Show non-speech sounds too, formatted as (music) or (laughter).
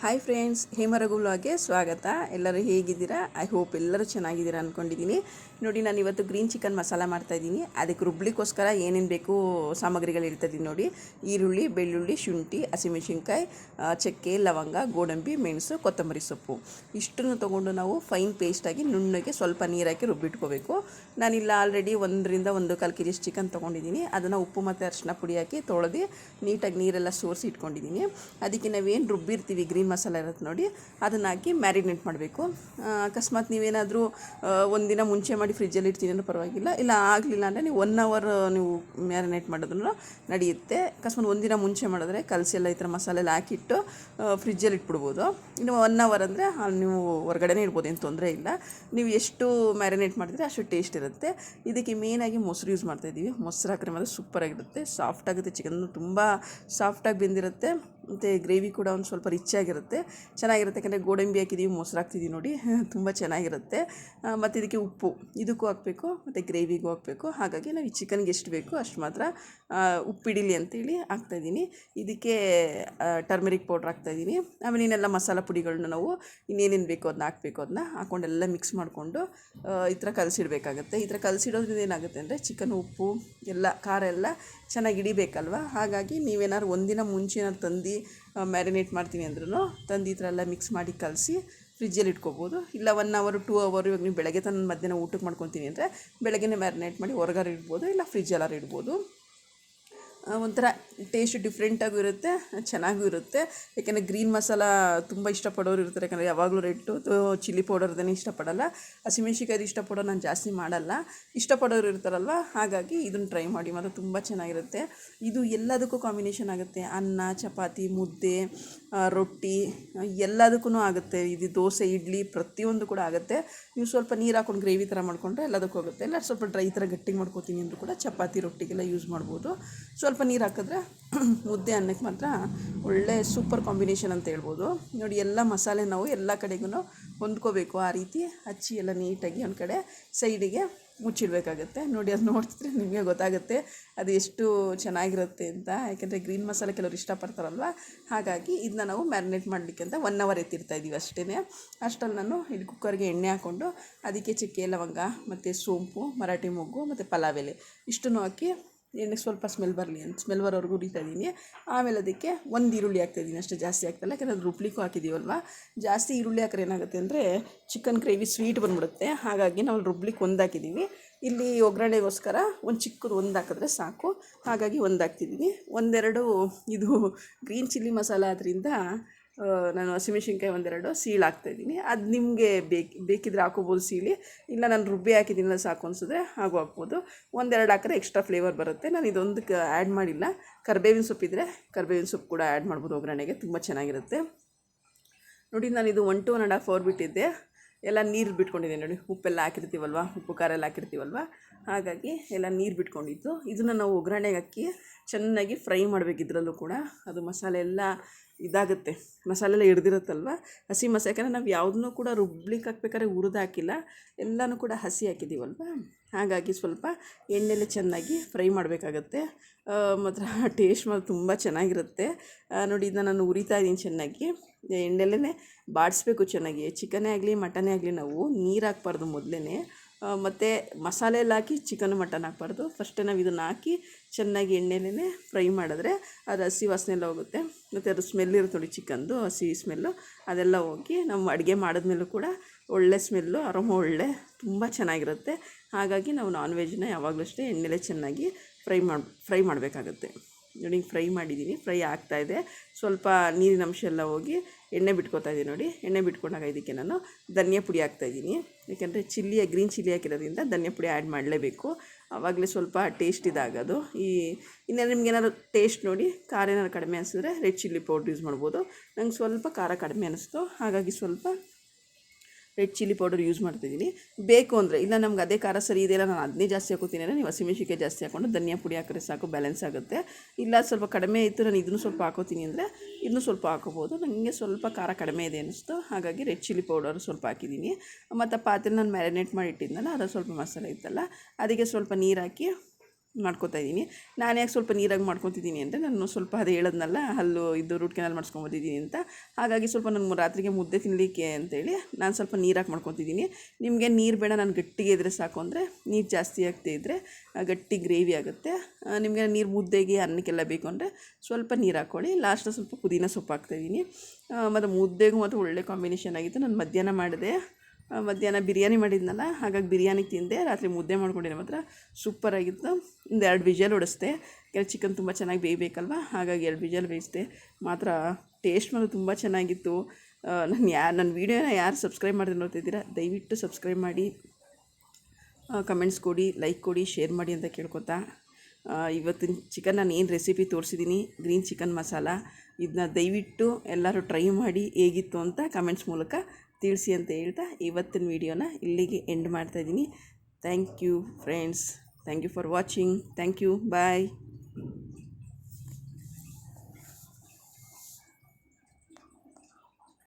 Hi friends ಹೇಮರಘು ಸ್ವಾಗತ. ಎಲ್ಲರೂ ಹೇಗಿದ್ದೀರಾ? ಐ ಹೋಪ್ ಎಲ್ಲರೂ ಚೆನ್ನಾಗಿದ್ದೀರಾ ಅಂದ್ಕೊಂಡಿದ್ದೀನಿ ನೋಡಿ, ನಾನು ಇವತ್ತು ಗ್ರೀನ್ ಚಿಕನ್ ಮಸಾಲ ಮಾಡ್ತಾಯಿದ್ದೀನಿ ಅದಕ್ಕೆ ರುಬ್ಲಿಕ್ಕೋಸ್ಕರ ಏನೇನು ಬೇಕು ಸಾಮಗ್ರಿಗಳು ಇರ್ತದೆ ನೋಡಿ. ಈರುಳ್ಳಿ, ಬೆಳ್ಳುಳ್ಳಿ, ಶುಂಠಿ, ಹಸಿಮೆಣಸಿನ್ಕಾಯಿ ಚಕ್ಕೆ, ಲವಂಗ, ಗೋಡಂಬಿ, ಮೆಣಸು, ಕೊತ್ತಂಬರಿ ಸೊಪ್ಪು. ಇಷ್ಟನ್ನು ತೊಗೊಂಡು ನಾವು ಫೈನ್ ಪೇಸ್ಟಾಗಿ ನುಣ್ಣಗೆ ಸ್ವಲ್ಪ ನೀರಾಕಿ ರುಬ್ಬಿಟ್ಕೋಬೇಕು. ನಾನಿಲ್ಲ ಆಲ್ರೆಡಿ ಒಂದರಿಂದ ಒಂದು ಕಾಲು ಕೆ ಜಿ ಚಿಕನ್ ತೊಗೊಂಡಿದ್ದೀನಿ ಅದನ್ನು ಉಪ್ಪು ಮತ್ತು ಅರಿಶಿನ ಪುಡಿ ಹಾಕಿ ತೊಳೆದು ನೀಟಾಗಿ ನೀರೆಲ್ಲ ಸೋರಿಸಿ ಇಟ್ಕೊಂಡಿದ್ದೀನಿ ಅದಕ್ಕೆ ನಾವೇನು ರುಬ್ಬಿರ್ತೀವಿ ಗ್ರೀನ್ ಮಸಾಲ ಇರುತ್ತೆ ನೋಡಿ, ಅದನ್ನು ಹಾಕಿ ಮ್ಯಾರಿನೇಟ್ ಮಾಡಬೇಕು. ಅಕಸ್ಮಾತ್ ನೀವೇನಾದರೂ ಒಂದಿನ ಮುಂಚೆ ಮಾಡಿ ಫ್ರಿಜ್ಜಲ್ಲಿ ಇಡ್ತೀನಿ ಪರವಾಗಿಲ್ಲ. ಇಲ್ಲ ಆಗಲಿಲ್ಲ ಅಂದರೆ ನೀವು ಒನ್ ಅವರ್ ನೀವು ಮ್ಯಾರಿನೇಟ್ ಮಾಡೋದನ್ನು ನಡೆಯುತ್ತೆ. ಅಕಸ್ಮಾತ್ ಒಂದಿನ ಮುಂಚೆ ಮಾಡಿದ್ರೆ ಕಲಸಿ ಎಲ್ಲ ಈ ಥರ ಮಸಾಲೆ ಎಲ್ಲ ಹಾಕಿಟ್ಟು ಫ್ರಿಜ್ಜಲ್ಲಿ ಇಟ್ಬಿಡ್ಬೋದು. ಇನ್ನು ಒನ್ ಅವರ್ ಅಂದರೆ ನೀವು ಹೊರಗಡೆನೇ ಇಡ್ಬೋದು, ಏನು ತೊಂದರೆ ಇಲ್ಲ. ನೀವು ಎಷ್ಟು ಮ್ಯಾರಿನೇಟ್ ಮಾಡಿದರೆ ಅಷ್ಟು ಟೇಸ್ಟ್ ಇರುತ್ತೆ. ಇದಕ್ಕೆ ಮೇನಾಗಿ ಮೊಸರು ಯೂಸ್ ಮಾಡ್ತಾಯಿದ್ದೀವಿ ಮೊಸರು ಹಾಕಿದ್ರೆ ಮಾತ್ರ ಸೂಪರಾಗಿರುತ್ತೆ ಸಾಫ್ಟ್ ಆಗುತ್ತೆ. ಚಿಕನ್ ತುಂಬ ಸಾಫ್ಟಾಗಿ ಬೆಂದಿರುತ್ತೆ. ಮತ್ತು ಗ್ರೇವಿ ಕೂಡ ಒಂದು ಸ್ವಲ್ಪ ರಿಚ್ ಆಗಿರುತ್ತೆ ಚೆನ್ನಾಗಿರುತ್ತೆ. ಯಾಕಂದರೆ ಗೋಡಂಬಿ ಹಾಕಿದ್ದೀವಿ ಮೊಸರು ಹಾಕ್ತಿದ್ದೀವಿ ನೋಡಿ. (laughs) ತುಂಬ ಚೆನ್ನಾಗಿರುತ್ತೆ. ಮತ್ತು ಇದಕ್ಕೆ ಉಪ್ಪು. ಇದಕ್ಕೂ ಹಾಕಬೇಕು, ಮತ್ತು ಗ್ರೇವಿಗೂ ಹಾಕಬೇಕು. ಹಾಗಾಗಿ ನಾವು ಈ ಚಿಕನ್ಗೆ ಎಷ್ಟು ಬೇಕು ಅಷ್ಟು ಮಾತ್ರ ಉಪ್ಪಿಡಿಲಿ ಅಂತೇಳಿ ಹಾಕ್ತಾಯಿದ್ದೀನಿ ಇದಕ್ಕೆ ಟರ್ಮರಿಕ್ ಪೌಡ್ರ್ ಹಾಕ್ತಾಯಿದ್ದೀನಿ ಆಮೇಲೆ ಇನ್ನೆಲ್ಲ ಮಸಾಲ ಪುಡಿಗಳನ್ನ ನಾವು ಇನ್ನೇನೇನು ಬೇಕೋ ಅದನ್ನ ಹಾಕಬೇಕು. ಅದನ್ನ ಹಾಕ್ಕೊಂಡೆಲ್ಲ ಮಿಕ್ಸ್ ಮಾಡಿಕೊಂಡು ಈ ಥರ ಕಲಸಿಡಬೇಕಾಗುತ್ತೆ. ಈ ಥರ ಕಲಸಿಡೋದ್ರಿಂದ ಏನಾಗುತ್ತೆ ಅಂದರೆ ಚಿಕನ್, ಉಪ್ಪು, ಎಲ್ಲ, ಖಾರ ಎಲ್ಲ ಚೆನ್ನಾಗಿ ಇಡಿಬೇಕಲ್ವ ಹಾಗಾಗಿ ನೀವೇನಾದ್ರು ಒಂದಿನ ಮುಂಚೆ ಏನಾದ್ರು ತಂದು ಮ್ಯಾರಿನೇಟ್ ಮಾಡ್ತೀನಿ ಅಂದ್ರೂ ತಂದು ಈ ಥರ ಎಲ್ಲ ಮಿಕ್ಸ್ ಮಾಡಿ ಕಲಸಿ ಫ್ರಿಜ್ಜಲ್ಲಿ ಇಟ್ಕೋಬೋದು. ಇಲ್ಲ ಒನ್ ಅವರು ಟೂ ಅವರು ಇವಾಗ ನೀವು ಬೆಳಗ್ಗೆ ತಂದು ಮಧ್ಯಾಹ್ನ ಊಟಕ್ಕೆ ಮಾಡ್ಕೊತೀನಿ ಅಂದರೆ ಬೆಳಗ್ಗೆನೇ ಮ್ಯಾರಿನೇಟ್ ಮಾಡಿ ಹೊರಗಾರ ಇಡ್ಬೋದು, ಇಲ್ಲ ಫ್ರಿಜ್ಜಲ್ಲಾರು ಇಡ್ಬೋದು. ಒಂಥರ ಟೇಸ್ಟ್ ಡಿಫ್ರೆಂಟಾಗೂ ಇರುತ್ತೆ, ಚೆನ್ನಾಗೂ ಇರುತ್ತೆ. ಯಾಕೆಂದರೆ ಗ್ರೀನ್ ಮಸಾಲ ತುಂಬ ಇಷ್ಟಪಡೋರು ಇರ್ತಾರೆ. ಯಾಕಂದರೆ ಯಾವಾಗಲೂ ರೆಡ್ಡು ಚಿಲ್ಲಿ ಪೌಡರ್ದೇ ಇಷ್ಟಪಡಲ್ಲ. ಹಸಿಮೆಣ್ಸಿಕಾಯ್ದು ಇಷ್ಟಪಡೋ ನಾನು ಜಾಸ್ತಿ ಮಾಡಲ್ಲ. ಇಷ್ಟಪಡೋರು ಇರ್ತಾರಲ್ವ, ಹಾಗಾಗಿ ಇದನ್ನು ಟ್ರೈ ಮಾಡಿ ಮಾತ್ರ ತುಂಬ ಚೆನ್ನಾಗಿರುತ್ತೆ. ಇದು ಎಲ್ಲದಕ್ಕೂ ಕಾಂಬಿನೇಷನ್ ಆಗುತ್ತೆ. ಅನ್ನ, ಚಪಾತಿ, ಮುದ್ದೆ ರೊಟ್ಟಿ ಎಲ್ಲದಕ್ಕೂ ಆಗುತ್ತೆ. ಇದು ದೋಸೆ, ಇಡ್ಲಿ ಪ್ರತಿಯೊಂದು ಕೂಡ ಆಗುತ್ತೆ. ನೀವು ಸ್ವಲ್ಪ ನೀರು ಹಾಕೊಂಡು ಗ್ರೇವಿ ಥರ ಮಾಡಿಕೊಂಡ್ರೆ ಎಲ್ಲದಕ್ಕೂ ಹೋಗುತ್ತೆ ಇಲ್ಲ ಸ್ವಲ್ಪ ಡ್ರೈ ಥರ ಗಟ್ಟಿ ಮಾಡ್ಕೋತೀನಿ ಅಂದರೂ ಕೂಡ ಚಪಾತಿ ರೊಟ್ಟಿಗೆಲ್ಲ ಯೂಸ್ ಮಾಡ್ಬೋದು. ಸ್ವಲ್ಪ ನೀರು ಹಾಕಿದ್ರೆ (clears throat) ಮುದ್ದೆ ಅನ್ನಕ್ಕೆ ಮಾತ್ರ ಒಳ್ಳೆ ಸೂಪರ್ ಕಾಂಬಿನೇಷನ್ ಅಂತ ಹೇಳ್ಬೋದು. ನೋಡಿ, ಎಲ್ಲ ಮಸಾಲೆ ನಾವು ಎಲ್ಲ ಕಡೆಗೂ ಹೊಂದ್ಕೋಬೇಕು. ಆ ರೀತಿ ಹಚ್ಚಿ ಎಲ್ಲ ನೀಟಾಗಿ ಒಂದು ಕಡೆ ಸೈಡಿಗೆ ಮುಚ್ಚಿಡಬೇಕಾಗತ್ತೆ. ನೋಡಿ ಅದು ನೋಡ್ತಿದ್ರೆ ನಿಮಗೆ ಗೊತ್ತಾಗುತ್ತೆ ಅದು ಎಷ್ಟು ಚೆನ್ನಾಗಿರುತ್ತೆ ಅಂತ. ಯಾಕೆಂದರೆ ಗ್ರೀನ್ ಮಸಾಲೆ ಕೆಲವರು ಇಷ್ಟಪಡ್ತಾರಲ್ವ? ಹಾಗಾಗಿ ಇದನ್ನ ನಾವು ಮ್ಯಾರಿನೇಟ್ ಮಾಡಲಿಕ್ಕೆ ಅಂತ ಒನ್ ಅವರ್ ಎತ್ತಿರ್ತಾ ಇದ್ದೀವಿ ಅಷ್ಟೇ ಅಷ್ಟರಲ್ಲಿ ನಾನು ಇಲ್ಲಿ ಕುಕ್ಕರ್ಗೆ ಎಣ್ಣೆ ಹಾಕ್ಕೊಂಡು ಅದಕ್ಕೆ ಚಕ್ಕೆ, ಲವಂಗ, ಮತ್ತು ಸೋಂಪು, ಮರಾಠಿ ಮೊಗ್ಗು, ಮತ್ತು ಪಲಾವ್ ಎಲೆ ಇಷ್ಟನ್ನು ಹಾಕಿ ಎಣ್ಣೆ ಸ್ವಲ್ಪ ಸ್ಮೆಲ್ ಬರಲಿ ಅಂತ ಸ್ಮೆಲ್ ಬರೋರ್ಗು ಹುರಿತಾ ಇದ್ದೀನಿ ಆಮೇಲೆ ಅದಕ್ಕೆ ಒಂದು ಈರುಳ್ಳಿ ಹಾಕ್ತಾಯಿದ್ದೀನಿ ಅಷ್ಟೇ ಜಾಸ್ತಿ ಹಾಕ್ತಲ್ಲ, ಯಾಕಂದರೆ ಅದು ರುಬ್ಲಿಕ್ಕೂ ಹಾಕಿದ್ದೀವಲ್ವ ಜಾಸ್ತಿ ಈರುಳ್ಳಿ ಹಾಕ್ರೆ ಏನಾಗುತ್ತೆ ಅಂದರೆ ಚಿಕನ್ ಗ್ರೇವಿ ಸ್ವೀಟ್ ಬಂದ್ಬಿಡುತ್ತೆ. ಹಾಗಾಗಿ ನಾವು ರುಬ್ಲಿಕ್ಕೆ ಒಂದು ಹಾಕಿದ್ದೀವಿ ಇಲ್ಲಿ ಒಗ್ಗರಣೆಗೋಸ್ಕರ ಒಂದು ಚಿಕ್ಕದು ಒಂದು ಹಾಕಿದ್ರೆ ಸಾಕು. ಹಾಗಾಗಿ ಒಂದು ಹಾಕ್ತಿದ್ದೀನಿ ಒಂದೆರಡು ಇದು ಗ್ರೀನ್ ಚಿಲ್ಲಿ ಮಸಾಲ ಆದ್ದರಿಂದ ನಾನು ಹಸಿಮೆಣ್ಸಿನ್ಕಾಯಿ ಒಂದೆರಡು ಸೀಳು ಹಾಕ್ತಾಯಿದ್ದೀನಿ ಅದು ನಿಮಗೆ ಬೇಕು, ಬೇಕಿದ್ರೆ ಹಾಕೋಬೋದು ಸೀಳಿ. ಇಲ್ಲ ನಾನು ರುಬ್ಬಿ ಹಾಕಿದ್ದೀನಿ ಸಾಕು ಅನಿಸಿದ್ರೆ ಹಾಗೂ ಹಾಕ್ಬೋದು. ಒಂದೆರಡು ಹಾಕಿದ್ರೆ ಎಕ್ಸ್ಟ್ರಾ ಫ್ಲೇವರ್ ಬರುತ್ತೆ. ನಾನು ಇದೊಂದಕ್ಕೆ ಆ್ಯಡ್ ಮಾಡಿಲ್ಲ. ಕರ್ಬೇವಿನ ಸೊಪ್ಪಿದ್ರೆ ಕರ್ಬೇವಿನ ಸೊಪ್ಪು ಕೂಡ ಆ್ಯಡ್ ಮಾಡ್ಬೋದು ಒಗ್ಗರಣೆಗೆ. ತುಂಬ ಚೆನ್ನಾಗಿರುತ್ತೆ. ನೋಡಿ, ನಾನು ಇದು one two one and half hour ಬಿಟ್ಟಿದ್ದೆ. ಎಲ್ಲ ನೀರು ಬಿಟ್ಕೊಂಡಿದ್ದೆ ನೋಡಿ. ಉಪ್ಪೆಲ್ಲ ಹಾಕಿರ್ತೀವಲ್ವ? ಉಪ್ಪು ಖಾರ ಎಲ್ಲ ಹಾಕಿರ್ತೀವಲ್ವ? ಹಾಗಾಗಿ ಎಲ್ಲ ನೀರು ಬಿಟ್ಕೊಂಡಿದ್ದು. ಇದನ್ನು ನಾವು ಒಗ್ಗರಣೆಗೆ ಹಾಕಿ ಚೆನ್ನಾಗಿ ಫ್ರೈ ಮಾಡಬೇಕು ಇದರಲ್ಲೂ ಕೂಡ ಅದು ಮಸಾಲೆ ಎಲ್ಲ ಇದಾಗುತ್ತೆ. ಮಸಾಲೆಲ್ಲ ಹಿಡ್ದಿರುತ್ತಲ್ವ? ಹಸಿ ಮಸಾಲೆ ಯಾಕಂದರೆ ನಾವು ಯಾವುದನ್ನೂ ಕೂಡ ರುಬ್ಲಿಕ್ಕೆ ಹಾಕ್ಬೇಕಾದ್ರೆ ಹುರಿದು ಹಾಕಿಲ್ಲ. ಎಲ್ಲನೂ ಕೂಡ ಹಸಿ ಹಾಕಿದ್ದೀವಲ್ವ ಹಾಗಾಗಿ ಸ್ವಲ್ಪ ಎಣ್ಣೆಲೆ ಚೆನ್ನಾಗಿ ಫ್ರೈ ಮಾಡಬೇಕಾಗತ್ತೆ. ಮಾತ್ರ ಟೇಸ್ಟ್ ಮಾತ್ರ ತುಂಬ ಚೆನ್ನಾಗಿರುತ್ತೆ. ನೋಡಿ ಇದನ್ನ ನಾನು ಉರಿತಾ ಇದ್ದೀನಿ ಚೆನ್ನಾಗಿ. ಎಣ್ಣೆಲೇ ಬಾಡಿಸ್ಬೇಕು ಚೆನ್ನಾಗಿ. ಚಿಕನೇ ಆಗಲಿ, ಮಟನೇ ಆಗಲಿ ನಾವು ನೀರು ಹಾಕ್ಬಾರ್ದು ಮೊದಲೇ ಮತ್ತು ಮಸಾಲೆ ಎಲ್ಲ ಹಾಕಿ ಚಿಕನ್ ಮಟನ್ ಹಾಕ್ಬಾರ್ದು. ಫಸ್ಟೇ ನಾವು ಇದನ್ನು ಹಾಕಿ ಚೆನ್ನಾಗಿ ಎಣ್ಣೆಲೇ ಫ್ರೈ ಮಾಡಿದ್ರೆ ಅದು ಹಸಿ ವಾಸನೆ ಎಲ್ಲ ಹೋಗುತ್ತೆ. ಮತ್ತು ಅದು ಸ್ಮೆಲ್ ಇರುತ್ತೆ ಚಿಕನ್ದು ಹಸಿ ಸ್ಮೆಲ್ಲು ಅದೆಲ್ಲ ಹೋಗಿ ನಾವು ಅಡುಗೆ ಮಾಡಿದ್ಮೇಲೂ ಕೂಡ ಒಳ್ಳೆ ಸ್ಮೆಲ್ಲು ಅರಮ ಒಳ್ಳೆ, ತುಂಬ ಚೆನ್ನಾಗಿರುತ್ತೆ. ಹಾಗಾಗಿ ನಾವು ನಾನ್ ವೆಜ್ನ ಯಾವಾಗಲೂ ಅಷ್ಟೇ ಎಣ್ಣೆಲೇ ಚೆನ್ನಾಗಿ ಫ್ರೈ ಮಾಡಿ ಫ್ರೈ ಮಾಡಬೇಕಾಗತ್ತೆ. ನೋಡಿ ಫ್ರೈ ಮಾಡಿದ್ದೀನಿ. ಫ್ರೈ ಆಗ್ತಾಯಿದೆ ಸ್ವಲ್ಪ ನೀರಿನ ಅಂಶ ಎಲ್ಲ ಹೋಗಿ ಎಣ್ಣೆ ಬಿಟ್ಕೊತಾ ಇದ್ದೀನಿ ನೋಡಿ. ಎಣ್ಣೆ ಬಿಟ್ಕೊಂಡಾಗ ಇದಕ್ಕೆ ನಾನು ಧನಿಯಾ ಪುಡಿ ಹಾಕ್ತಾಯಿದ್ದೀನಿ ಯಾಕೆಂದರೆ ಚಿಲ್ಲಿ ಗ್ರೀನ್ ಚಿಲ್ಲಿ ಹಾಕಿರೋದ್ರಿಂದ ಧನಿಯಾ ಪುಡಿ ಆ್ಯಡ್ ಮಾಡಲೇಬೇಕು. ಆವಾಗಲೇ ಸ್ವಲ್ಪ ಟೇಸ್ಟ್ ಇದಾಗೋದು. ಈ ಇನ್ನೇನು ನಿಮ್ಗೆ ಏನಾದ್ರು ಟೇಸ್ಟ್ ನೋಡಿ, ಖಾರ ಏನಾದ್ರು ಕಡಿಮೆ ಅನಿಸಿದ್ರೆ ರೆಡ್ ಚಿಲ್ಲಿ ಪೌಡ್ರ್ ಯೂಸ್ ಮಾಡ್ಬೋದು. ನಂಗೆ ಸ್ವಲ್ಪ ಖಾರ ಕಡಿಮೆ ಅನಿಸ್ತು. ಹಾಗಾಗಿ ಸ್ವಲ್ಪ ರೆಡ್ ಚಿಲ್ಲಿ ಪೌಡರ್ ಯೂಸ್ ಮಾಡ್ತಿದ್ದೀನಿ. ಬೇಕು ಅಂದರೆ, ಇಲ್ಲ ನಮ್ಗೆ ಅದೇ ಖಾರ ಸರಿ ಇದೆಯಲ್ಲ ನಾನು ಅದನ್ನೇ ಜಾಸ್ತಿ ಹಾಕೋತೀನಿ ಅಂದರೆ ನೀವು ಹಸಿಮೆಣಸಿಕಾಯಿ ಜಾಸ್ತಿ ಹಾಕೊಂಡು ಧನಿಯಾ ಪುಡಿ ಹಾಕಿದ್ರೆ ಸಾಕು ಬ್ಯಾಲೆನ್ಸ್ ಆಗುತ್ತೆ. ಇಲ್ಲ ಸ್ವಲ್ಪ ಕಡಿಮೆ ಇತ್ತು, ನಾನು ಇದನ್ನು ಸ್ವಲ್ಪ ಹಾಕೋತೀನಿ ಅಂದರೆ ಇದನ್ನು ಸ್ವಲ್ಪ ಹಾಕೋಬೋದು. ನನಗೆ ಸ್ವಲ್ಪ ಖಾರ ಕಡಿಮೆ ಇದೆ ಅನ್ನಿಸ್ತು. ಹಾಗಾಗಿ ರೆಡ್ ಚಿಲ್ಲಿ ಪೌಡರ್ ಸ್ವಲ್ಪ ಹಾಕಿದ್ದೀನಿ. ಮತ್ತು ಪಾತ್ರೆ ನಾನು ಮ್ಯಾರಿನೇಟ್ ಮಾಡಿ ಇಟ್ಟಿದ್ನಲ್ಲ ಅದು ಸ್ವಲ್ಪ ಮಸಾಲೆ ಇತ್ತಲ್ಲ, ಅದಕ್ಕೆ ಸ್ವಲ್ಪ ನೀರು ಹಾಕಿ ಮಾಡ್ಕೊತಾ ಇದ್ದೀನಿ. ನಾನು ಯಾಕೆ ಸ್ವಲ್ಪ ನೀರಾಗಿ ಮಾಡ್ಕೊತಿದ್ದೀನಿ ಅಂದರೆ ನಾನು ಸ್ವಲ್ಪ ಅದೇ ಹೇಳದ್ನಲ್ಲ, ಹಲ್ಲು ಇದು ರೂಟ್ ಕೆನಲ್ ಮಾಡಿಸ್ಕೊಂಬಂದಿದ್ದೀನಿ ಅಂತ. ಹಾಗಾಗಿ ಸ್ವಲ್ಪ ನಾನು ರಾತ್ರಿಗೆ ಮುದ್ದೆ ತಿನ್ನಲಿಕ್ಕೆ ಅಂತೇಳಿ ನಾನು ಸ್ವಲ್ಪ ನೀರಾಗಿ ಮಾಡ್ಕೊತಿದ್ದೀನಿ. ನಿಮಗೆ ನೀರು ಬೇಡ, ನಾನು ಗಟ್ಟಿಗೆ ಇದ್ರೆ ಸಾಕು ಅಂದರೆ ನೀರು ಜಾಸ್ತಿ ಆಗ್ತಾ ಇದ್ದರೆ ಗಟ್ಟಿ ಗ್ರೇವಿ ಆಗುತ್ತೆ. ನಿಮಗೆ ನೀರು ಮುದ್ದೆಗೆ, ಅನ್ನಕ್ಕೆಲ್ಲ ಬೇಕು ಅಂದರೆ ಸ್ವಲ್ಪ ನೀರು ಹಾಕ್ಕೊಳ್ಳಿ ಲಾಸ್ಟಲ್ಲಿ ಸ್ವಲ್ಪ ಪುದೀನ ಸೊಪ್ಪು ಹಾಕ್ತಾಯಿದ್ದೀನಿ ಮತ್ತು ಮುದ್ದೆಗೂ ಮತ್ತು ಒಳ್ಳೆ ಕಾಂಬಿನೇಷನ್ ಆಗಿತ್ತು. ನಾನು ಮಧ್ಯಾಹ್ನ ಮಾಡಿದೆ. ಮಧ್ಯಾಹ್ನ ಬಿರಿಯಾನಿ ಮಾಡಿದ್ನಲ್ಲ, ಹಾಗಾಗಿ ಬಿರಿಯಾನಿ ತಿಂದೆ, ರಾತ್ರಿ ಮುದ್ದೆ ಮಾಡ್ಕೊಂಡಿದ್ದೆ ಮಾತ್ರ ಸೂಪರಾಗಿತ್ತು ಒಂದು ಎರಡು ವಿಜಲ್ ಹೊಡಿಸ್ದೆ ಕೆಲವು ಚಿಕನ್ ತುಂಬ ಚೆನ್ನಾಗಿ ಬೇಯಬೇಕಲ್ವ? ಹಾಗಾಗಿ ಎರಡು ವಿಜಲ್ ಬೇಯಿಸಿದೆ. ಮಾತ್ರ ಟೇಸ್ಟ್ ಮಾತ್ರ ತುಂಬ ಚೆನ್ನಾಗಿತ್ತು. ನಾನು ಯಾ ನನ್ನ ವೀಡಿಯೋನ ಯಾರು ಸಬ್ಸ್ಕ್ರೈಬ್ ಮಾಡಿದ್ರೆ ನೋಡ್ತಿದ್ದೀರಾ ದಯವಿಟ್ಟು ಸಬ್ಸ್ಕ್ರೈಬ್ ಮಾಡಿ. ಕಮೆಂಟ್ಸ್ ಕೊಡಿ ಲೈಕ್ ಕೊಡಿ ಶೇರ್ ಮಾಡಿ ಅಂತ ಕೇಳ್ಕೊತಾ. ಇವತ್ತಿನ ಚಿಕನ್ ನಾನು ಏನು ರೆಸಿಪಿ ತೋರಿಸಿದ್ದೀನಿ ಗ್ರೀನ್ ಚಿಕನ್ ಮಸಾಲ. ಇದನ್ನ ದಯವಿಟ್ಟು ಎಲ್ಲರೂ ಟ್ರೈ ಮಾಡಿ ಹೇಗಿತ್ತು ಅಂತ ಕಮೆಂಟ್ಸ್ ಮೂಲಕ ತಿಳಿಸಿ ಅಂತ ಹೇಳ್ತಾ ಇವತ್ತಿನ ವಿಡಿಯೋನ ಇಲ್ಲಿಗೆ ಎಂಡ್ ಮಾಡ್ತಾಯಿದ್ದೀನಿ thank you friends thank you for watching thank you bye